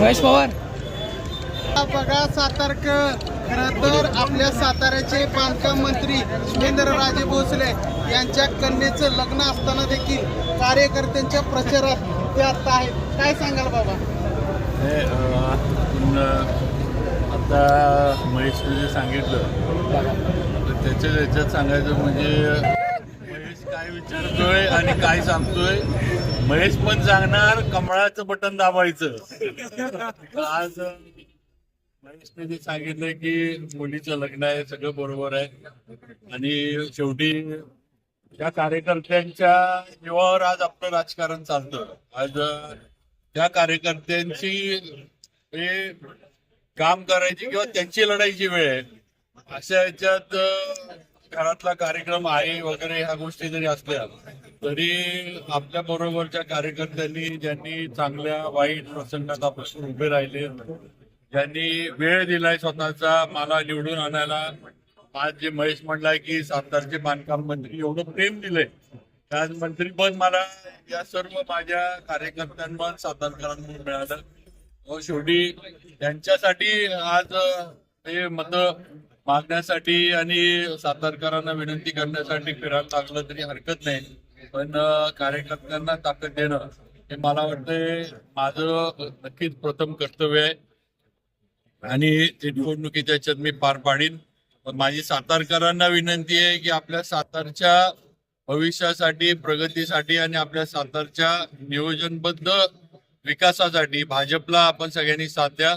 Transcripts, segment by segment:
महेश पवार. बघा सातारकर खरं तर आपल्या साताऱ्याचे बांधकाम मंत्री सुरेंद्र राजे भोसले यांच्या कन्येचं लग्न असताना देखील कार्यकर्त्यांच्या प्रचारात ते आता आहेत. काय सांगाल बाबा? हे, आता महेशने जे सांगितलं. तर त्याच्या याच्यात सांगायचं म्हणजे महेश काय विचारतोय आणि काय सांगतोय महेश पण सांगणार कमळाचं बटन दाबायचं. आज महेशने जे सांगितलं की मुलीचं लग्न आहे सगळं बरोबर आहे. आणि शेवटी त्या कार्यकर्त्यांच्या जीवावर आज आपलं राजकारण चालतं. आज त्या कार्यकर्त्यांची हे काम करायची किंवा त्यांची लढाईची वेळ आहे. अशा याच्यात घरातला कार्यक्रम आहे वगैरे ह्या गोष्टी जरी असल्या तरी आपल्या बरोबरच्या कार्यकर्त्यांनी ज्यांनी चांगल्या वाईट प्रसंगात आपण उभे राहिले ज्यांनी वेळ दिलाय स्वतःचा मला निवडून आणायला. आज जे महेश म्हणलाय की सातारचे बांधकाम मंत्री एवढं प्रेम दिलंय. आज मंत्रीपद मला या सर्व माझ्या कार्यकर्त्यांवर सातारकरांमुळे मिळालं. व शेवटी त्यांच्यासाठी आज हे मत मागण्यासाठी आणि सातारकरांना विनंती करण्यासाठी फिरायला लागलं तरी हरकत नाही. पण कार्यकर्त्यांना ताकद देणं हे मला वाटतंय माझं नक्कीच प्रथम कर्तव्य आहे. आणि ते निवडणुकीच्या याच्यात मी पार पाडीन. पण माझी सातारकरांना विनंती आहे की आपल्या सातारच्या भविष्यासाठी प्रगतीसाठी आणि आपल्या सातारच्या नियोजनबद्ध विकासासाठी भाजपला आपण सगळ्यांनी साथ द्या.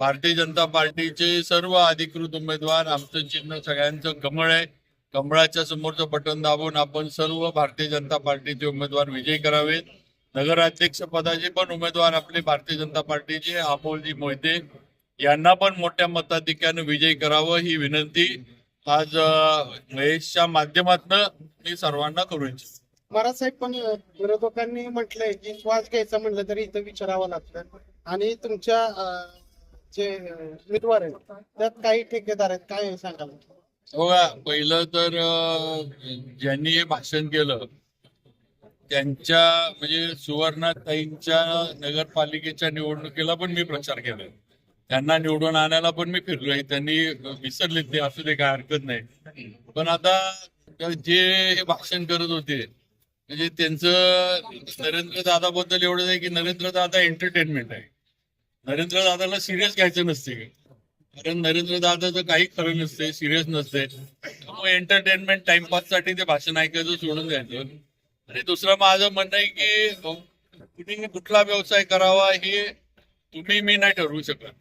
भारतीय जनता पार्टीचे सर्व अधिकृत उमेदवार आमचं चिन्ह सगळ्यांचं कमळ आहे. कमळाच्या समोरचं बटन दाबून आपण सर्व भारतीय जनता पार्टीचे उमेदवार विजयी करावेत. नगराध्यक्ष पदाचे पण उमेदवार आपले भारतीय जनता पार्टीचे अमोलजी मोहिते यांना पण मोठ्या मताधिक्यानं विजयी करावं ही विनंती. आज महेशच्या माध्यमातून मी सर्वांना करू इच्छितो. महाराज साहेब पण विरोधकांनी म्हटलंय की श्वास घ्यायचा म्हटलं तरी इथं विचारावं लागतं. आणि तुमच्या जे उमेदवार आहेत त्यात काही ठेकेदार आहेत काय सांगाल? बघा पहिलं तर ज्यांनी हे भाषण केलं त्यांच्या म्हणजे सुवर्णाताईंच्या नगरपालिकेच्या निवडणुकीला पण मी प्रचार केला. त्यांना निवडून आणायला पण मी फिरलोय. त्यांनी विसरले ते असू दे काय हरकत नाही. पण आता जे हे भाषण करत होते म्हणजे त्यांचं नरेंद्र दादाबद्दल एवढं आहे की नरेंद्र दादा एंटरटेनमेंट आहे. नरेंद्र दादाला सिरियस घ्यायचं नसते. कारण नरेंद्र दादाचं काही खरं नसते सिरियस नसते. त्यामुळे एंटरटेनमेंट टाइमपाससाठी ते भाषण ऐकायचं सोडून द्यायचं. आणि दुसरं माझं म्हणणं आहे की कुणी कुठला व्यवसाय करावा हे तुम्ही मी नाही ठरवू शकत.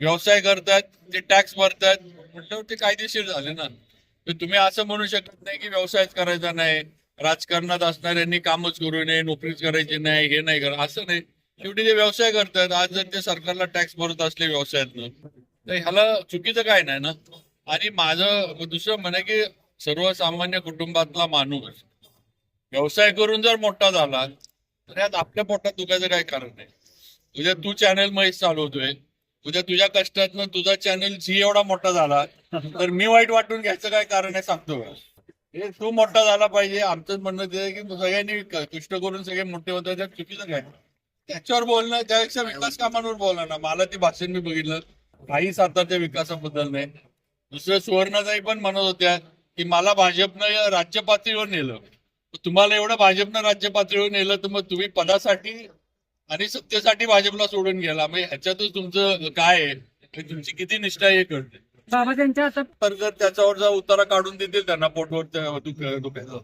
व्यवसाय करतात ते टॅक्स भरतात. म्हटलं ते कायदेशीर झाले ना. तर तुम्ही असं म्हणू शकत नाही की व्यवसायच करायचा नाही राजकारणात असणाऱ्यांनी कामच करू नये नोकरीच करायची नाही हे नाही करा असं नाही. शेवटी ते व्यवसाय करतात. आज जर ते सरकारला टॅक्स भरत असले व्यवसायातनं तर ह्याला चुकीचं काय नाही ना? आणि माझं दुसरं म्हणे की सर्वसामान्य कुटुंबातला माणूस व्यवसाय करून जर मोठा झाला तर यात आपल्या पोटात दुखायचं काय कारण नाही. तुझ्या तू चॅनल महेश चालवतोय उद्या तुझ्या कष्टातनं तुझा चॅनल झी एवढा मोठा झाला तर मी वाईट वाटून घ्यायचं काय कारण आहे सांगतो हे तू मोठा झाला पाहिजे आमचं म्हणणं ते आहे की सगळ्यांनी क- कष्ट करून सगळे मोठे होतात त्यात चुकीचं काय? त्याच्यावर बोलणं त्यापेक्षा विकास कामांवर बोलणं ना. मला ते भाषण मी बघितलं. काही सातारच्या विकासाबद्दल नाही. दुसरं सुवर्णाताई पण म्हणत होत्या की मला भाजपनं राज्य पातळीवर नेलं. तुम्हाला एवढं भाजपनं राज्य पातळीवर नेलं तर मग तुम्ही पदासाठी आणि सत्तेसाठी भाजपला सोडून गेला. मग ह्याच्यातच तुमचं काय आहे? तुमची किती निष्ठा आहे हे कळते बाबा त्यांच्या आता तर जर त्याच्यावर जर उतारा काढून देतील त्यांना पोटवर दुखायचं